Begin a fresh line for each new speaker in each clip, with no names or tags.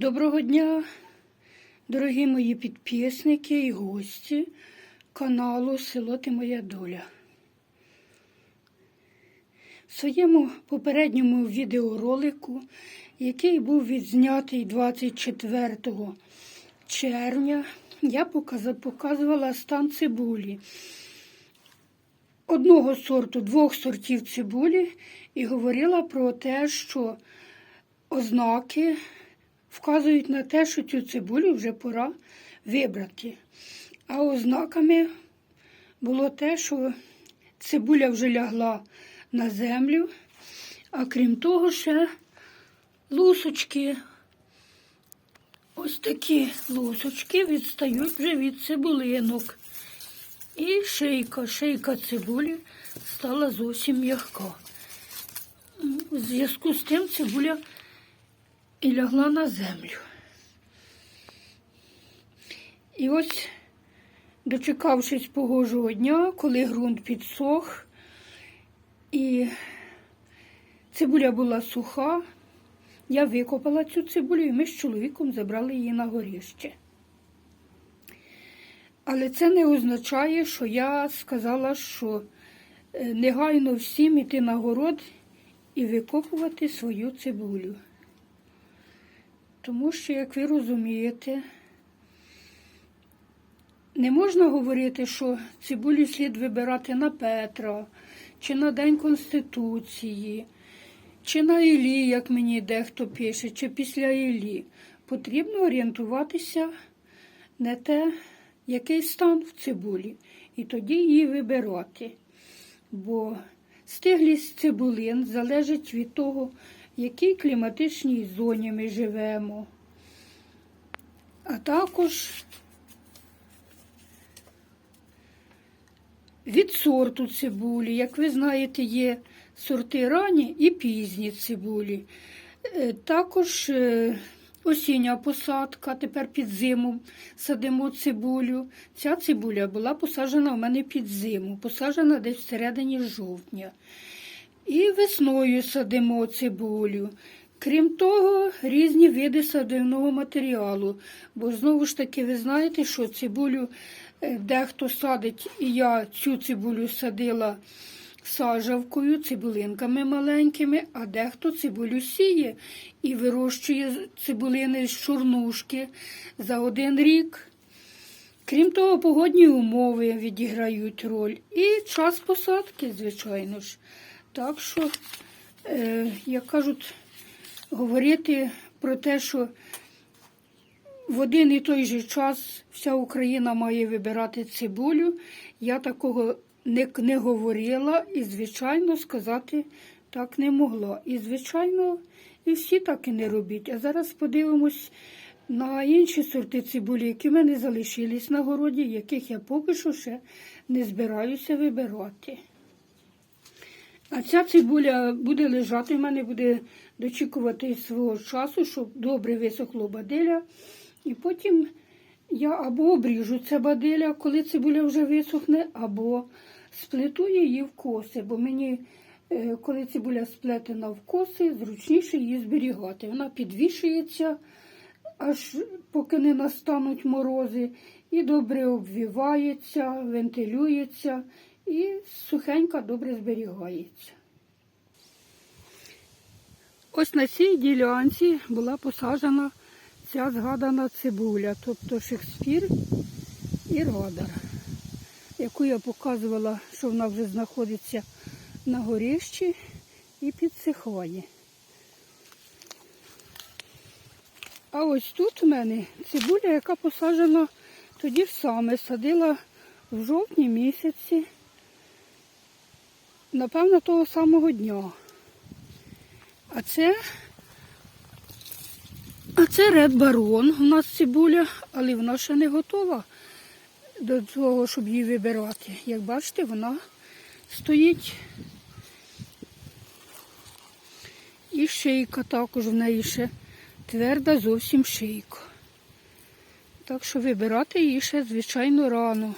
Доброго дня, дорогі мої підписники і гості каналу Село Ти Моя Доля. В своєму попередньому відеоролику, який був відзнятий 24 червня, я показувала стан цибулі. Одного сорту, двох сортів цибулі і говорила про те, що ознаки вказують на те, що цю цибулю вже пора вибрати. А ознаками було те, що цибуля вже лягла на землю, а крім того, ще лусочки, ось такі лусочки відстають вже від цибулинок. І шийка, шийка цибулі стала зовсім м'яка. У зв'язку з тим цибуля і лягла на землю. І ось, дочекавшись погожого дня, коли ґрунт підсох, і цибуля була суха, я викопала цю цибулю, і ми з чоловіком забрали її на горіще. Але це не означає, що я сказала, що е, негайно всім іти на город і викопувати свою цибулю. Тому що, як ви розумієте, не можна говорити, що цибулю слід вибирати на Петра, чи на День Конституції, чи на Ілі, як мені дехто пише, чи після Ілі. Потрібно орієнтуватися на те, який стан в цибулі, і тоді її вибирати. Бо стиглість цибулин залежить від того, якій кліматичній зоні ми живемо. А також від сорту цибулі. Як ви знаєте, є сорти ранні і пізні цибулі. Е, Також е, осіння посадка, тепер під зиму садимо цибулю. Ця цибуля була посаджена у мене під зиму, посаджена десь всередині жовтня. І весною садимо цибулю. Крім того, різні види садивного матеріалу. Бо знову ж таки, ви знаєте, що цибулю е, дехто садить, і я цю цибулю садила сажавкою, цибулинками маленькими, а дехто цибулю сіє і вирощує цибулини з чорнушки за один рік. Крім того, погодні умови відіграють роль. І час посадки, звичайно ж. Так що, е, як кажуть, говорити про те, що в один і той же час вся Україна має вибирати цибулю, я такого не, не говорила і, звичайно, сказати так не могла. І, звичайно, і всі так і не робіть. А зараз подивимось на інші сорти цибулі, які в мене залишились на городі, яких я поки що ще не збираюся вибирати. А ця цибуля буде лежати, в мене буде дочікувати свого часу, щоб добре висохло баделя. І потім я або обріжу це баделя, коли цибуля вже висохне, або сплету її в коси, бо мені, е, коли цибуля сплетена в коси, зручніше її зберігати. Вона підвішується, аж поки не настануть морози, і добре обвівається, вентилюється і сухенька добре зберігається. Ось на цій ділянці була посаджена ця згадана цибуля, тобто Шекспір і Радар, яку я показувала, що вона вже знаходиться на горищі і підсихає. А ось тут у мене цибуля, яка посаджена тоді саме, садила в жовтні місяці, напевно, того самого дня. А це, а це Ред Барон. У нас цибуля, але вона ще не готова до того, щоб її вибирати. Як бачите, вона стоїть. І шийка також в неї ще тверда зовсім шийка. Так що вибирати її ще, звичайно, рано.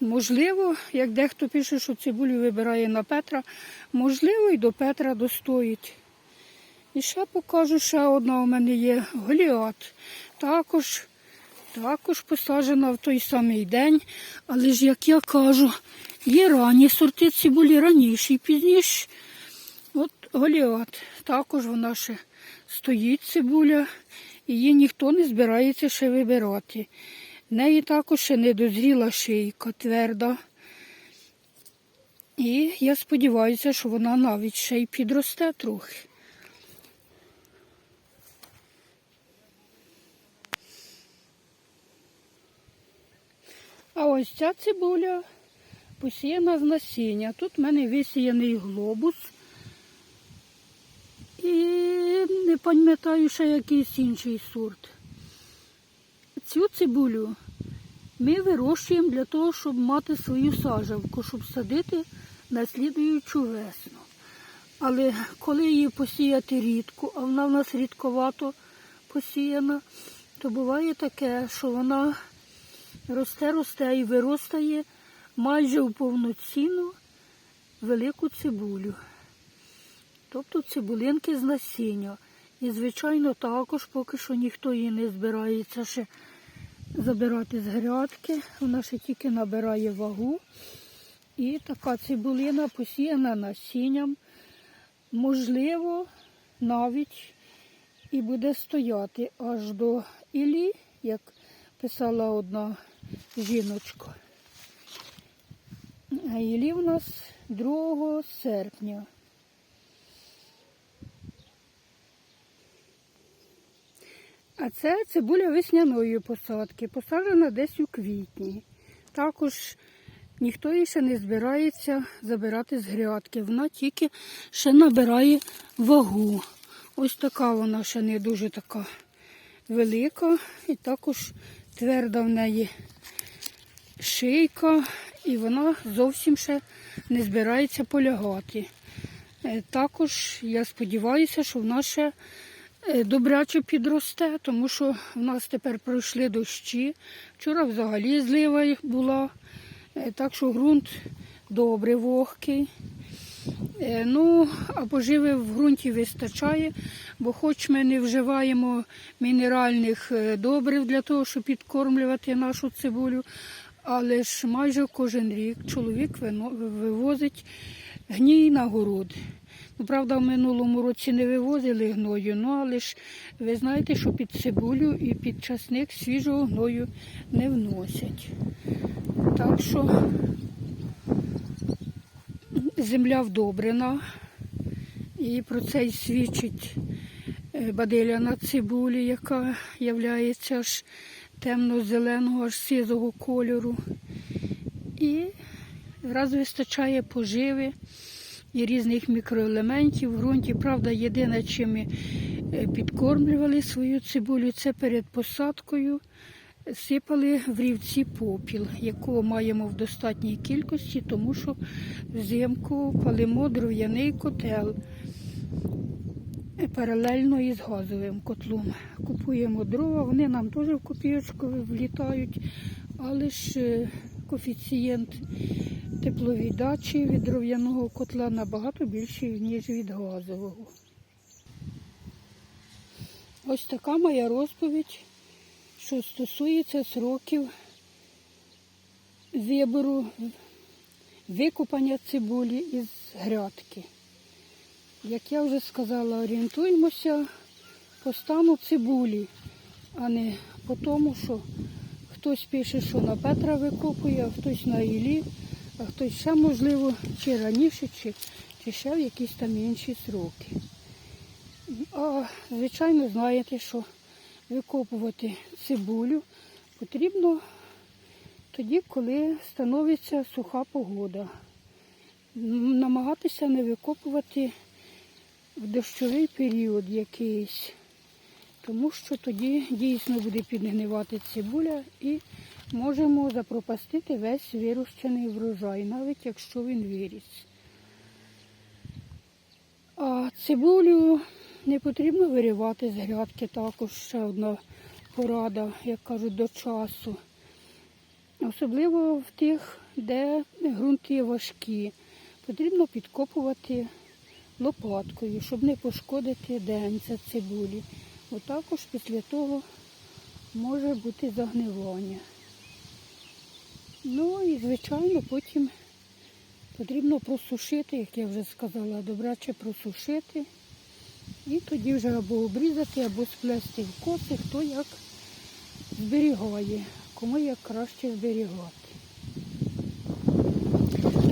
Можливо, як дехто пише, що цибулю вибирає на Петра, можливо, і до Петра достоїть. І ще покажу, ще одна у мене є голіат. Також, також посаджена в той самий день. Але ж, як я кажу, є ранні сорти цибулі раніше і пізніше. От голіат. Також вона ще стоїть цибуля, її ніхто не збирається ще вибирати. В неї також ще не дозріла шийка тверда. І я сподіваюся, що вона навіть ще й підросте трохи. А ось ця цибуля посіяна з насіння. Тут в мене висіяний глобус. І не пам'ятаю ще якийсь інший сорт. Цю цибулю ми вирощуємо для того, щоб мати свою сажавку, щоб садити на слідуючу весну. Але коли її посіяти рідко, а вона в нас рідковато посіяна, то буває таке, що вона росте, росте і виростає майже в повноцінну велику цибулю. Тобто цибулинки з насіння. І, звичайно, також поки що ніхто її не збирається ще забирати з грядки. Вона ще тільки набирає вагу. І така цибулина посіяна насінням. Можливо, навіть і буде стояти аж до Ілі, як писала одна жіночка. А Ілі в нас 2 серпня. А це цибуля весняної посадки, посаджена десь у квітні. Також ніхто її ще не збирається забирати з грядки. Вона тільки ще набирає вагу. Ось така вона ще не дуже така велика. І також тверда в неї шийка, і вона зовсім ще не збирається полягати. Е, Також я сподіваюся, що вона ще добряче підросте, тому що в нас тепер пройшли дощі. Вчора взагалі злива була, Е, так що ґрунт добре вогкий. Е, Ну, а поживи в ґрунті вистачає, бо хоч ми не вживаємо мінеральних е, добрив для того, щоб підкормлювати нашу цибулю, але ж майже кожен рік чоловік вивозить гній на город. Ну, правда, в минулому році не вивозили гною, ну але ж ви знаєте, що під цибулю і під часник свіжого гною не вносять. Так що земля вдобрена, і про це й свідчить е, бадиляна цибулі, яка являється аж темно-зеленого, аж сизого кольору. І раз вистачає поживи і різних мікроелементів в ґрунті. Правда, єдине, чим ми е, підкормлювали свою цибулю, це перед посадкою сипали в рівці попіл, якого маємо в достатній кількості, тому що взимку палимо дров'яний котел паралельно із газовим котлом. Купуємо дрова, вони нам теж в копійочку влітають, але ж е, коефіцієнт тепловіддачі від дров'яного котла набагато більший, ніж від газового. Ось така моя розповідь, що стосується сроків вибору викопання цибулі із грядки. Як я вже сказала, орієнтуємося по стану цибулі, а не по тому, що хтось пише, що на Петра викопує, а хтось на Ілі, а хтось ще, можливо, чи раніше, чи, чи ще в якісь там інші сроки. А звичайно, знаєте, що викопувати цибулю потрібно тоді, коли становиться суха погода. Намагатися не викопувати в дощовий період якийсь, тому що тоді дійсно буде підгнивати цибуля і можемо запропастити весь вирощений врожай, навіть якщо він виріс. А цибулю не потрібно виривати з грядки, також ще одна порада, як кажуть, до часу. Особливо в тих, де ґрунти важкі. Потрібно підкопувати лопаткою, щоб не пошкодити денця цибулі. Також після того може бути загнивання. Ну і, звичайно, потім потрібно просушити, як я вже сказала, добряче просушити. І тоді вже або обрізати, або сплести в коси, хто як зберігає, кому як краще зберігати.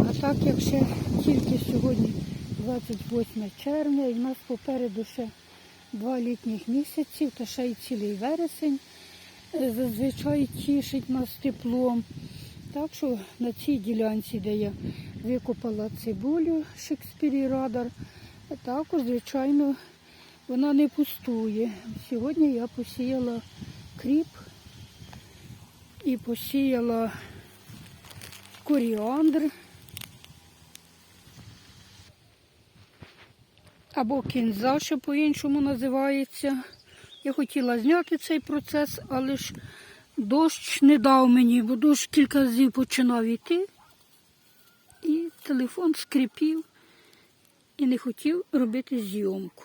А так як ще тільки сьогодні 28 червня, і в нас попереду ще два літніх місяців, та ще й цілий вересень е, зазвичай тішить нас теплом. Так що на цій ділянці, де я викопала цибулю Шекспірі Радар, також, звичайно, вона не пустує. Сьогодні я посіяла кріп і посіяла коріандр. Або кінза, що по-іншому називається. Я хотіла зняти цей процес, але ж дощ не дав мені, бо дощ кілька разів починав йти. І телефон скрипів і не хотів робити зйомку.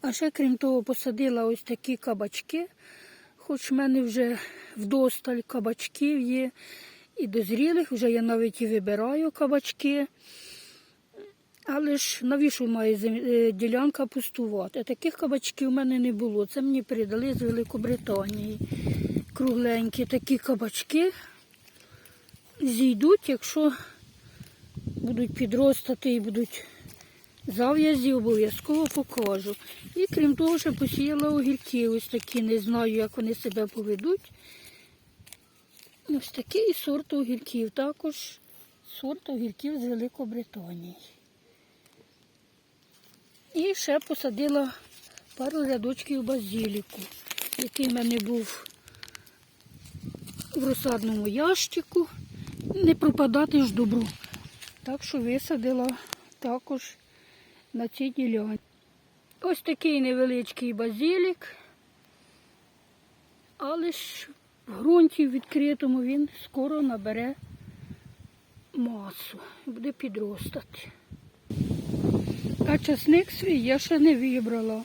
А ще, крім того, посадила ось такі кабачки, хоч в мене вже вдосталь кабачків є. І дозрілих, вже я навіть і вибираю кабачки. Але ж навіщо має е, ділянка пустувати? Таких кабачків у мене не було. Це мені передали з Великобританії. Кругленькі такі кабачки зійдуть, якщо будуть підростати і будуть зав'язі, обов'язково покажу. І крім того, ще посіяла огірки. Ось такі, не знаю, як вони себе поведуть. Ось такий сорт огірків. Також сорт огірків з Великобританії. І ще посадила пару рядочків базиліку, який в мене був в розсадному ящику. Не пропадати ж добру. Так що висадила також на цій ділянці. Ось такий невеличкий базилік, але ж в ґрунті відкритому він скоро набере масу і буде підростати. А часник свій я ще не вибрала,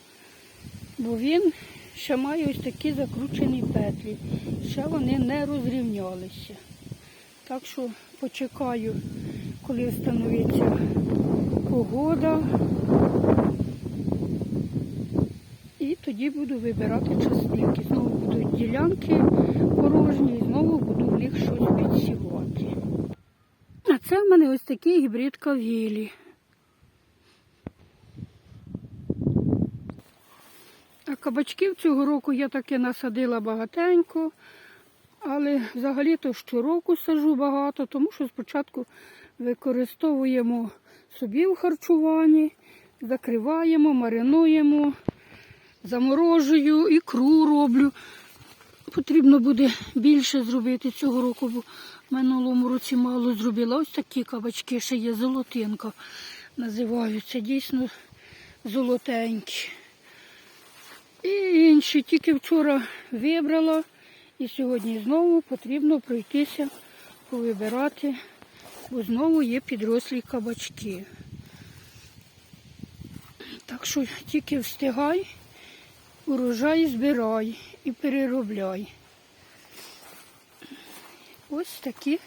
бо він ще має ось такі закручені петлі. Ще вони не розрівнялися. Так що почекаю, коли встановиться погода. І тоді буду вибирати часник. І знову будуть ділянки порожні, і знову буду в них щось підсівати. А це в мене ось такий гібрид кавілі. Кабачків цього року я таки насадила багатенько, але взагалі-то щороку саджу багато, тому що спочатку використовуємо собі в харчуванні, закриваємо, маринуємо, заморожую, ікру роблю. Потрібно буде більше зробити цього року, бо в минулому році мало зробила. Ось такі кабачки ще є, золотинка називаються, дійсно золотенькі. Інші тільки вчора вибрала. І сьогодні знову потрібно пройтися, повибирати, бо знову є підрослі кабачки. Так що тільки встигай, урожай збирай і переробляй. Ось такі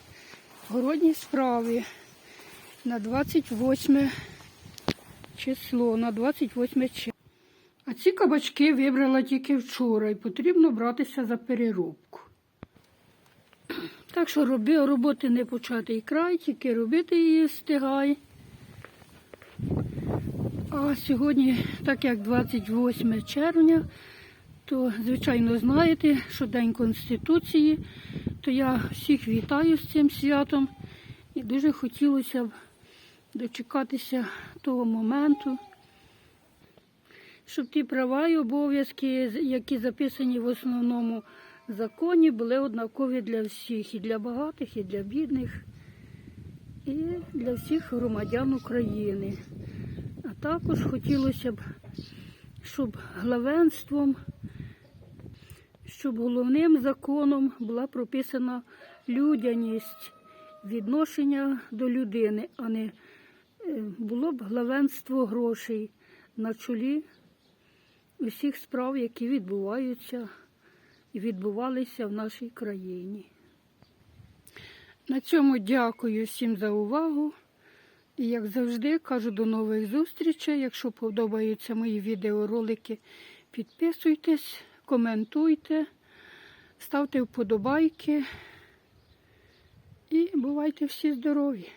городні справи на 28 число, на 28 червня. А ці кабачки вибрала тільки вчора і потрібно братися за переробку. Так що роби, роботи не початий край, тільки робити її встигай. А сьогодні, так як 28 червня, то, звичайно, знаєте, що День Конституції, то я всіх вітаю з цим святом і дуже хотілося б дочекатися того моменту, щоб ті права і обов'язки, які записані в основному законі, були однакові для всіх, і для багатих, і для бідних, і для всіх громадян України. А також хотілося б, щоб главенством, щоб головним законом була прописана людяність, відношення до людини, а не е, було б главенство грошей на чолі усіх справ, які відбуваються і відбувалися в нашій країні. На цьому дякую всім за увагу. І як завжди, кажу до нових зустрічей. Якщо подобаються мої відеоролики, підписуйтесь, коментуйте, ставте вподобайки і бувайте всі здорові!